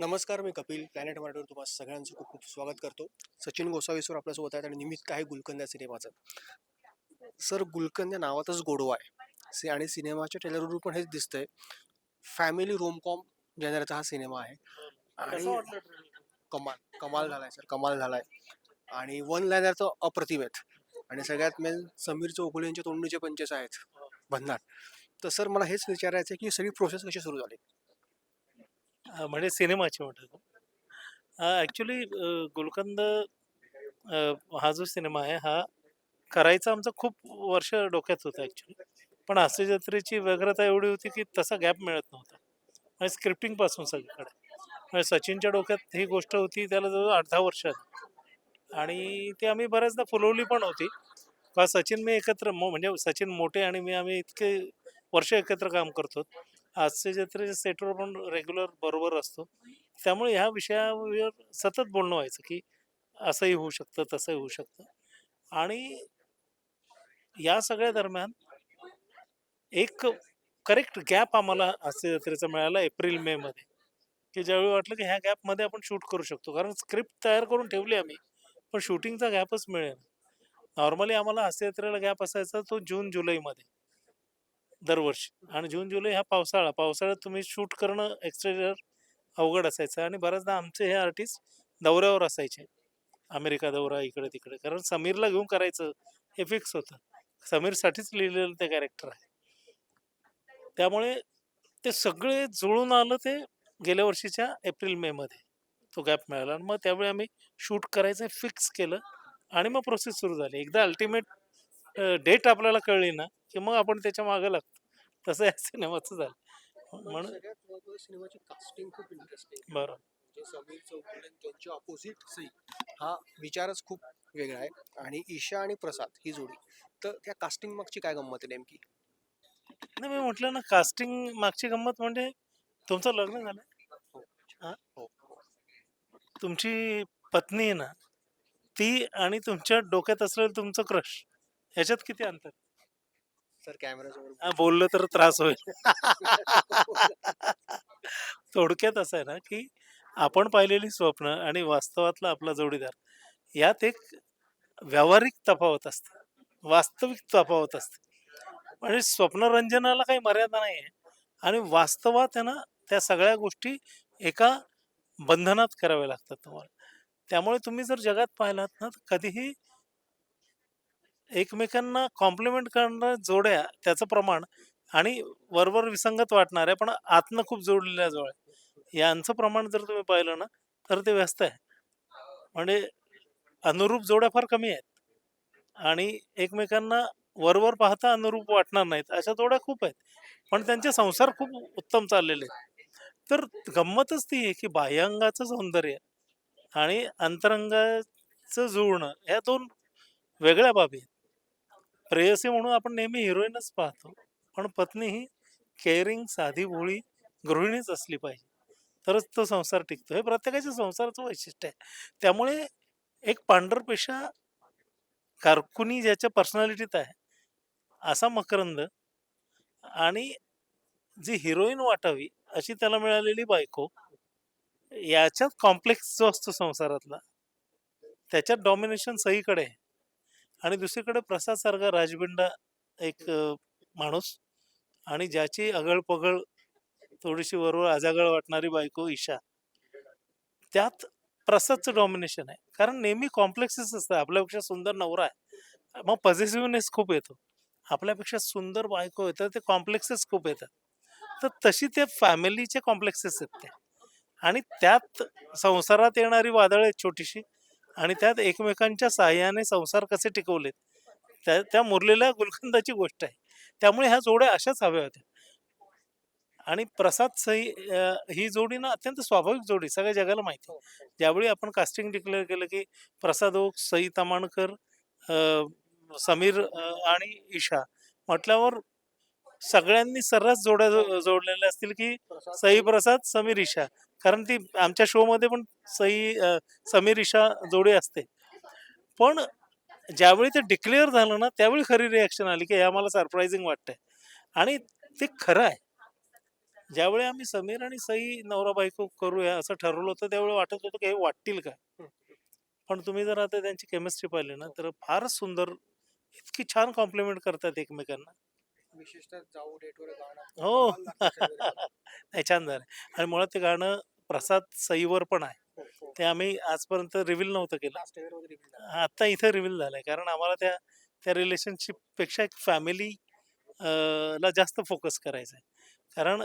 नमस्कार मी कपिल. प्लॅनेट मराठीवर तुम्हाला सगळ्यांचं खूप खूप स्वागत करतो. सचिन गोसावीसवर आपल्यासोबत आहेत आणि निमित्त आहे गुलकंद या सिनेमाचं? सर गुलकंद या नावातच गोडवा आहे. सि- आणि सिनेमाच्या ट्रेलरवरून पण हेच दिसतंय. फॅमिली रोमकॉम जनरेचा हा सिनेमा आहे. आणि कमाल कमाल झालाय सर. कमाल झालाय. आणि वन लायनर तर अप्रतिम आहेत. आणि सगळ्यात मेन समीर चौगुले यांच्या तोंडीचे पंचेस आहेत. भन्नाट. तर सर मला हेच विचारायचं आहे की सगळी प्रोसेस कशी सुरू झाली? म्हणजे सिनेमाची म्हणतात ॲक्च्युली गुलकंद हा जो सिनेमा आहे हा करायचा आमचं खूप वर्ष डोक्यात होता ॲक्च्युली पण हास्य जत्रेची व्यग्रता एवढी होती की तसा गॅप मिळत नव्हता. म्हणजे स्क्रिप्टिंगपासून सगळीकडे. म्हणजे सचिनच्या डोक्यात ही गोष्ट होती त्याला जवळ आठ दहा वर्ष आली. आणि ती आम्ही बऱ्याचदा फुलवली पण होती. का सचिन मी एकत्र मो- म्हणजे सचिन मोठे आणि मी आम्ही इतके वर्ष एकत्र काम करतो. हास्य जत्रेचे सेटवर पण रेग्युलर बरोबर असतो. त्यामुळे ह्या विषयावर सतत बोलणं व्हायचं की असंही होऊ शकतं तसंही होऊ शकतं. आणि या सगळ्या दरम्यान एक करेक्ट गॅप आम्हाला हास्य जत्रेचा मिळाला एप्रिल मे मध्ये. की ज्यावेळी वाटलं की ह्या गॅपमध्ये आपण शूट करू शकतो. कारण स्क्रिप्ट तयार करून ठेवली आम्ही पण शूटिंगचा गॅपच मिळेल नॉर्मली आम्हाला हास्यत्रेला गॅप असायचा तो जून जुलैमध्ये दरवर्षी. आणि जून जुलै हा पावसाळा. पावसाळ्यात तुम्ही शूट करणं एक्सटेरियर अवघड असायचं आणि बऱ्याचदा आमचे हे आर्टिस्ट दौऱ्यावर असायचे. अमेरिका दौरा इकडे तिकडे. कारण समीरला घेऊन करायचं हे फिक्स होतं. समीरसाठीच लिहिलेलं ते कॅरेक्टर आहे. त्यामुळे ते सगळे जुळून आलं ते गेल्या वर्षीच्या एप्रिल मे मध्ये. तो गॅप मिळाला आणि मग त्यावेळी आम्ही शूट करायचं फिक्स केलं आणि मग प्रोसेस सुरू झाली. एकदा अल्टिमेट डेट आपल्याला कळली ना की मग आपण त्याच्या मागं लागतो. तसं या सिनेमाचं झालं. म्हणून सिनेमाची कास्टिंग खूप इंटरेस्टिंग बरं. समीर चौगुले त्यांच्या ऑपोजिट सई हा विचारच खूप वेगळा आहे. आणि ईशा आणि प्रसाद ही जोडी. तर त्या कास्टिंग मागची काय गंमत आहे नेमकी? नाही मी म्हटलं ना कास्टिंग मागची गंमत म्हणजे तुमचं लग्न झालं. हा? हो? तुमची पत्नी आहे ना ती आणि तुमच्या डोक्यात असलेलं तुमचं क्रश ह्याच्यात किती अंतर सर कॅमेरा हा, बोललं तर त्रास होईल. थोडक्यात असं आहे ना की आपण पाहिलेली स्वप्न आणि वास्तवातला आपला जोडीदार यात एक व्यावहारिक तफावत असते वास्तविक तफावत असते. म्हणजे स्वप्नरंजनाला काही मर्यादा नाही आहे आणि वास्तवात आहे ना त्या सगळ्या गोष्टी एका बंधनात कराव्या लागतात तुम्हाला. त्यामुळे तुम्ही जर जगात पाहिलात ना तर कधीही एकमेकांना कॉम्प्लिमेंट करणाऱ्या जोड्या त्याचं प्रमाण आणि वरवर विसंगत वाटणाऱ्या पण आतनं खूप जोडलेल्या जोड्या. यांचं प्रमाण जर तुम्ही पाहिलं ना तर ते व्यस्त आहे. म्हणजे अनुरूप जोड्या फार कमी आहेत. आणि एकमेकांना वरवर पाहता अनुरूप वाटणार नाहीत. अशा जोड्या खूप आहेत. पण त्यांचे संसार खूप उत्तम चाललेले आहेत. तर गंमतच ती आहे की बाह्यांगाचं सौंदर्य आणि अंतरंगाचं जुळणं ह्या दोन वेगळ्या बाबी आहेत. प्रेयसी म्हणून आपण नेहमी हिरोईनच पाहतो. पण पत्नी ही केअरिंग साधी भोळी गृहिणीच असली पाहिजे. तरच तो संसार टिकतो. हे प्रत्येकाच्या संसाराचं वैशिष्ट्य आहे. त्यामुळे एक पांढरपेशा कारकुनी ज्याच्या पर्सनॅलिटीत आहे असा मकरंद आणि जी हिरोईन वाटावी अशी त्याला मिळालेली बायको याच्यात कॉम्प्लेक्स जो असतो संसारातला त्याच्यात डॉमिनेशन सहीकडे आहे. आणि दुसरीकडे प्रसाद सारखा राजबिंडा एक माणूस आणि ज्याची अगळपगळ थोडीशी वरवर आजागळ वाटणारी बायको ईशा. त्यात प्रसादचं डॉमिनेशन आहे. कारण नेहमी कॉम्प्लेक्सेस असतं आपल्यापेक्षा सुंदर नवरा आहे. मग पॉझिटिव्हनेस खूप येतो. आपल्यापेक्षा सुंदर बायको येतं ते कॉम्प्लेक्सेस खूप येतात. तर तशी ते फॅमिलीचे कॉम्प्लेक्सेस आहेत ते आणि त्यात संसारात येणारी वादळ आहे छोटीशी. आणि त्यात एकमेकांच्या साह्याने संसार कसे टिकवलेत? त्या त्या मुरलेल्या गुलकंदाची गोष्ट आहे. त्यामुळे ह्या जोड्या अशाच हव्या होत्या. आणि प्रसाद सई ही जोडी ना अत्यंत स्वाभाविक जोडी सगळ्या जगाला माहिती आहे. ज्यावेळी आपण कास्टिंग डिक्लेअर केलं की प्रसाद ओक सई तमाणकर समीर आणि ईशा म्हटल्यावर सगळ्यांनी सर्रास जोड्या जो- जोडलेल्या असतील की सई. प्रसाद समीर ईशा. कारण ती आमच्या शो मध्ये पण सई समीर ईशा जोडी असते. पण ज्यावेळी ते डिक्लेअर झालं ना त्यावेळी खरी रिॲक्शन आली की हे आम्हाला सरप्रायझिंग वाटतंय. आणि ते खरं आहे. ज्यावेळी आम्ही समीर आणि सई नवरा बायको करूया असं ठरवलं होतं त्यावेळी वाटत होतं की हे वाटतील का? पण तुम्ही जर आता त्यांची केमिस्ट्री पाहिली ना तर फारच सुंदर इतकी छान कॉम्प्लिमेंट करतात एकमेकांना. विशेषतः जाऊ डेटवर गाणं हो. नाही छान झालं. आणि मुळात ते गाणं प्रसाद सईवर पण आहे. हो, हो. ते आम्ही आजपर्यंत रिव्हील नव्हतं केलं. आता इथं रिव्हील झालंय. कारण आम्हाला त्या त्या रिलेशनशिपपेक्षा एक फॅमिली ला जास्त फोकस करायचं आहे कारण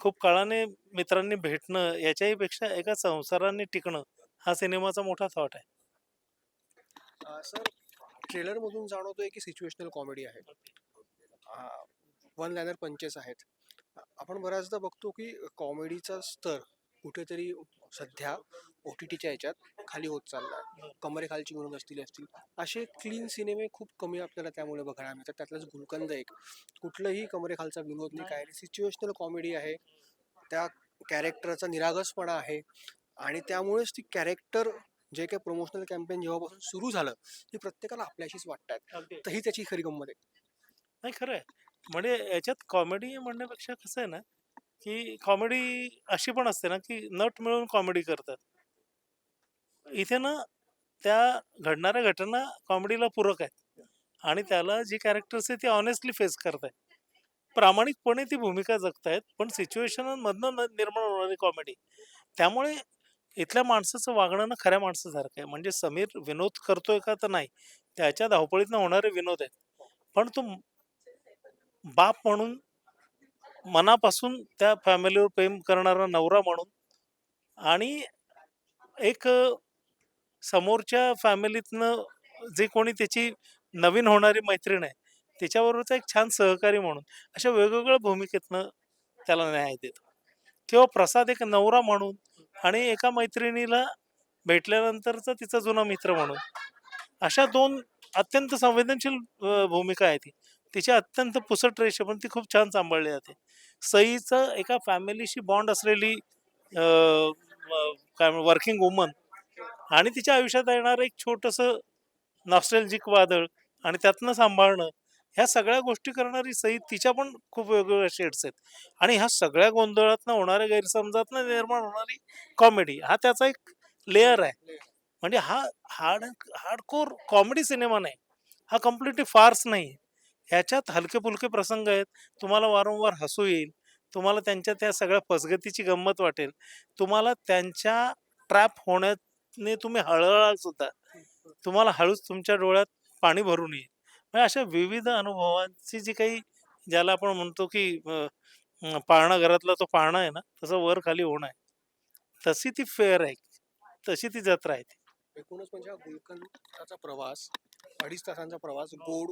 खूप काळाने मित्रांनी भेटणं याच्याही पेक्षा एका संसाराने टिकणं हा सिनेमाचा मोठा थॉट आहे. सर ट्रेलर मधून जाणवतोय की सिच्युएशनल कॉमेडी आहे? वन लायनर पंचेस आहेत. आपण बऱ्याचदा बघतो की कॉमेडीचा स्तर कुठेतरी सध्या ओ टी टीच्या याच्यात खाली होत चाललाय. कमरेखालची विनोद असतील असतील. असे क्लीन सिनेमे खूप कमी आपल्याला त्यामुळे बघायला मिळतात. त्यातलाच गुलकंद एक. कुठलंही कमरेखालचा विनोद नाही. काय सिच्युएशनल कॉमेडी आहे. त्या कॅरेक्टरचा निरागसपणा आहे. आणि त्यामुळेच ती कॅरेक्टर जे काही प्रमोशनल कॅम्पेन जेव्हापासून सुरू झालं ते प्रत्येकाला आपल्याशीच वाटतात तर ही त्याची खरी गंमत आहे. नाही खरं आहे. म्हणजे याच्यात कॉमेडी म्हणण्यापेक्षा कसं आहे ना की कॉमेडी अशी पण असते ना की नट मिळून कॉमेडी करतात. इथे ना त्या घडणाऱ्या घटना कॉमेडीला पूरक आहेत. आणि त्याला जी कॅरेक्टर्स आहे ती ऑनेस्टली फेस करतायत. प्रामाणिकपणे ती भूमिका जगतायत पण सिच्युएशनमधनं निर्माण होणारी कॉमेडी त्यामुळे इथल्या माणसाचं वागणं ना खऱ्या माणसासारखं आहे. म्हणजे समीर विनोद करतोय का तर नाही त्याच्या धावपळीतनं होणारे विनोद आहेत. पण तो बाप म्हणून मनापासून त्या फॅमिलीवर प्रेम करणारा नवरा म्हणून आणि एक समोरच्या फॅमिलीतनं जे कोणी त्याची नवीन होणारी मैत्रीण आहे त्याच्याबरोबरचा एक छान सहकारी म्हणून अशा वेगवेगळ्या भूमिकेतनं त्याला न्याय देतो. किंवा प्रसाद एक नवरा म्हणून आणि एका मैत्रिणीला भेटल्यानंतरचा तिचा जुना मित्र म्हणून अशा दोन अत्यंत संवेदनशील भूमिका आहे ती. तिची अत्यंत पुसट रेष आहे, पण ती खूप छान सांभाळली जाते. सईचं एका फॅमिलीशी बॉन्ड असलेली काय वर्किंग वुमन आणि तिच्या आयुष्यात येणारं एक छोटंसं नॉस्टेलजिक वादळ आणि त्यातनं सांभाळणं ह्या सगळ्या गोष्टी करणारी सई तिच्या पण खूप वेगवेगळ्या शेड्स आहेत. आणि ह्या सगळ्या गोंधळातनं होणाऱ्या गैरसमजातनं निर्माण होणारी कॉमेडी हा त्याचा एक लेअर आहे. म्हणजे हा हार्ड हार्डकोर कॉमेडी सिनेमा नाही. हा कम्प्लिटली फार्स नाही ह्याच्यात हलके फुलके प्रसंग आहेत. तुम्हाला वारंवार हसू येईल. तुम्हाला त्यांच्या त्या सगळ्या फसगतीची गंमत वाटेल. तुम्हाला त्यांच्या ट्रॅप होण्याने तुम्ही हळहळाल सुद्धा. तुम्हाला हळूच तुमच्या डोळ्यात पाणी भरून येईल. म्हणजे अशा विविध अनुभवांची जी काही ज्याला आपण म्हणतो की पाळणा घरातला तो पाळणा आहे ना तसं वर खाली होणं आहे. तशी ती फेअर आहे. तशी ती जत्रा आहे ती. एकूणच म्हणजे हा गुलकंदाचा प्रवास अडीच तासांचा प्रवास गोड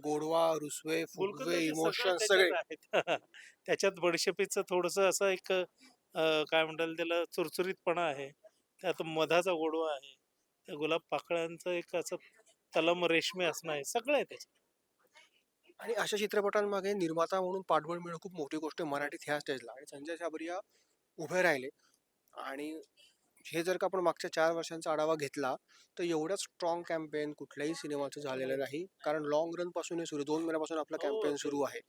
गोडवा रुसवे गुलकंदाचे इमोशन सगळे त्याच्यात बडीशेपीचं थोडस असं एक अं, काय म्हणतात त्याला चुरचुरीतपणा आहे. त्यात मधाचा गोडवा आहे. त्या गुलाब पाकळ्यांचं एक असं तलम रेशमी असणं आहे. सगळं आहे त्याच्यात. आणि अशा चित्रपटांमागे निर्माता म्हणून पाठबळ मिळणं खूप मोठी गोष्ट आहे मराठीत ह्या स्टेजला. आणि संजय साबरिया उभे राहिले. आणि हे जर का आपण मागच्या चार वर्षांचा आढावा घेतला तर एवढ्या स्ट्रॉंग कॅम्पेन कुठल्याही सिनेमाचं झालेलं नाही. कारण लॉंग रनपासून हे सुरू दोन महिन्यापासून आपला हो, कॅम्पेन ते- सुरू आहे.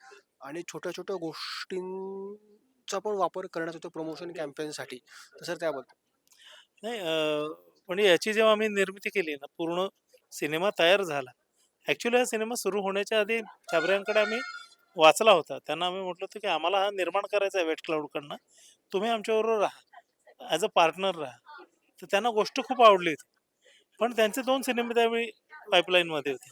आणि छोट्या छोट्या गोष्टींचा पण वापर करण्यात होतो प्रमोशन कॅम्पेनसाठी तसं त्याबद्दल. नाही पण याची जेव्हा आम्ही निर्मिती केली ना पूर्ण सिनेमा तयार झाला. ॲक्च्युली हा सिनेमा सुरू होण्याच्या आधी छाबऱ्यांकडे आम्ही वाचला होता. त्यांना आम्ही म्हटलं होतं की आम्हाला हा निर्माण करायचा आहे वेट क्लाउडकडनं तुम्ही आमच्याबरोबर राहा. ॲज अ पार्टनर राहा. तर त्यांना गोष्ट खूप आवडली होती. पण त्यांचे दोन सिनेमे त्यावेळी पाईपलाईनमध्ये होते.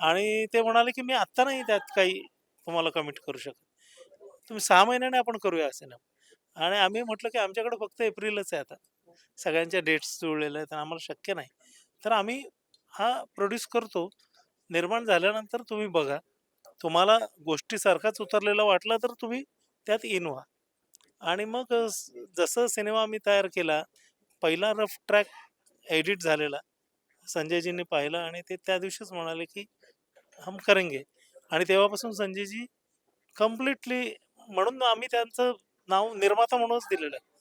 आणि ते म्हणाले की मी आत्ता नाही त्यात काही तुम्हाला कमिट करू शकत. तुम्ही सहा महिन्याने आपण करूया हा सिनेमा. आणि आम्ही म्हटलं की आमच्याकडे फक्त एप्रिलच आहे आता. सगळ्यांच्या डेट्स जुळलेल्या आहेत आणि आम्हाला शक्य नाही. तर आम्ही हा प्रोड्यूस करतो. निर्माण झाल्यानंतर तुम्ही बघा. तुम्हाला गोष्टीसारखाच उतरलेला वाटला तर तुम्ही त्यात इन व्हा. आणि मग जसं सिनेमा आम्ही तयार केला पहिला रफ ट्रॅक एडिट झालेला. संजयजींनी पाहिला आणि ते त्या दिवशीच म्हणाले की हम करेंगे. आणि तेव्हापासून संजयजी कम्प्लिटली म्हणून आम्ही त्यांचं नाव निर्माता म्हणूनच दिलेलं आहे.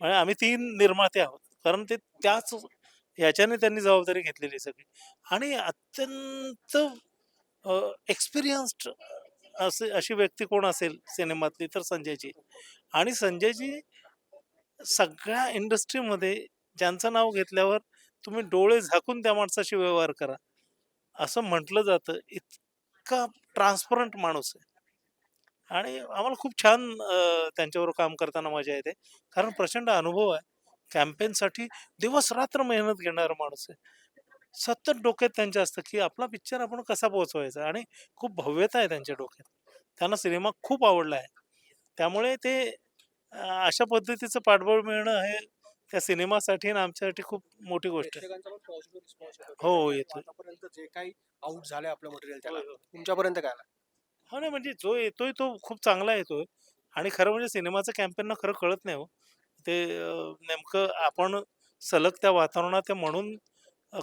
म्हणजे आम्ही तीन निर्माते आहोत. कारण ते त्याच याच्याने त्यांनी जबाबदारी घेतलेली सगळी. आणि अत्यंत एक्सपिरियन्स्ड असे अशी व्यक्ती कोण असेल सिनेमातली? तर संजयजी. आणि संजयजी सगळ्या इंडस्ट्रीमध्ये ज्यांचं नाव घेतल्यावर तुम्ही डोळे झाकून त्या माणसाशी व्यवहार करा. असं म्हटलं जातं. इतका ट्रान्सपरंट माणूस आहे. आणि आम्हाला खूप छान त्यांच्यावर काम करताना मजा येते. कारण प्रचंड अनुभव आहे. कॅम्पेनसाठी दिवस रात्र मेहनत घेणारा माणूस आहे. सतत डोक्यात त्यांच्या असतं की आपला पिक्चर आपण कसा पोहोचवायचा? आणि खूप भव्यता आहे त्यांच्या डोक्यात. त्यांना सिनेमा खूप आवडला आहे. त्यामुळे ते अशा पद्धतीचं पाठबळ मिळणं हे त्या सिनेमासाठी आणि आमच्यासाठी खूप मोठी गोष्ट आहे प्रेक्षकांचा पण positive response येतो. हो. आतापर्यंत जे काही आउट झाले आपलं मटेरियल त्याला. तुमच्यापर्यंत काय आलं? हो नाही म्हणजे जो येतोय तो खूप चांगला येतोय आणि खरं म्हणजे सिनेमाचं कॅम्पेन खरं कळत नाही हो ते अं, नेमकं आपण सलग त्या वातावरणात आहे म्हणून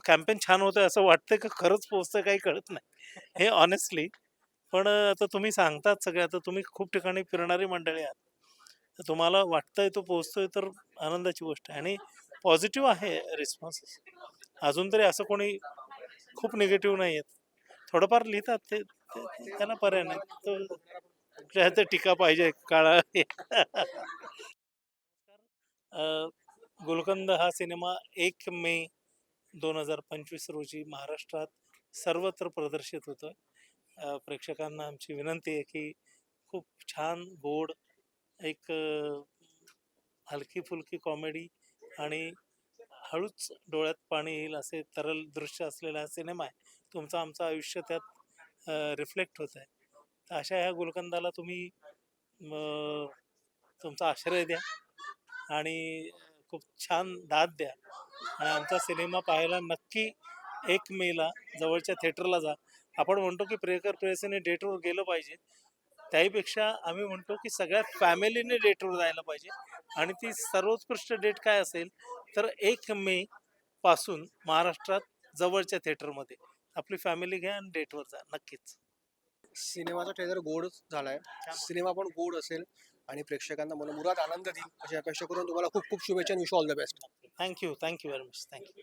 कॅम्पेन छान होतंय असं वाटतंय का खरंच पोहोचतंय काही कळत नाही हे ऑनेस्टली पण अं, आता तुम्ही सांगतात सगळे आता तुम्ही खूप ठिकाणी फिरणारी मंडळी आहात तर तुम्हाला वाटतंय तो पोहोचतोय तर आनंदाची गोष्ट आहे. आणि पॉझिटिव्ह आहे रिस्पॉन्स अजून तरी असं कोणी खूप निगेटिव्ह नाही आहेत. थोडंफार लिहितात ते त्याला पर्याय नाही. तर टीका पाहिजे काळा. गुलकंद हा सिनेमा एक मे दोन हजार पंचवीस रोजी महाराष्ट्रात सर्वत्र प्रदर्शित होतोय. प्रेक्षकांना आमची विनंती आहे की खूप छान गोड एक हलकी फुलकी कॉमेडी आणि हळूच डोळ्यात पाणी येईल असे तरल दृश्य असलेला हा सिनेमा आहे. तुमचं आमचं आयुष्य त्यात रिफ्लेक्ट होत आहे. तर अशा ह्या गुलकंदाला तुम्ही तुमचा आश्रय द्या आणि खूप छान दाद द्या. आणि आमचा सिनेमा पाहायला नक्की एक मेला जवळच्या थिएटरला जा. आपण म्हणतो की प्रेकर प्रेयसीने डेटवर गेलं पाहिजे. त्याहीपेक्षा आम्ही म्हणतो की सगळ्या फॅमिलीने डेटवर जायला पाहिजे. आणि ती सर्वोत्कृष्ट डेट काय असेल तर एक मे पासून महाराष्ट्रात जवळच्या थिएटरमध्ये. आपली फॅमिली घ्या आणि डेटवर जा नक्कीच. सिनेमाचा ट्रेलर गोड झालाय. सिनेमा पण गोड असेल आणि प्रेक्षकांना मनमुराद आनंद देईल अशी अपेक्षा करून तुम्हाला खूप खूप शुभेच्छा wish all the best thank you thank you very much thank you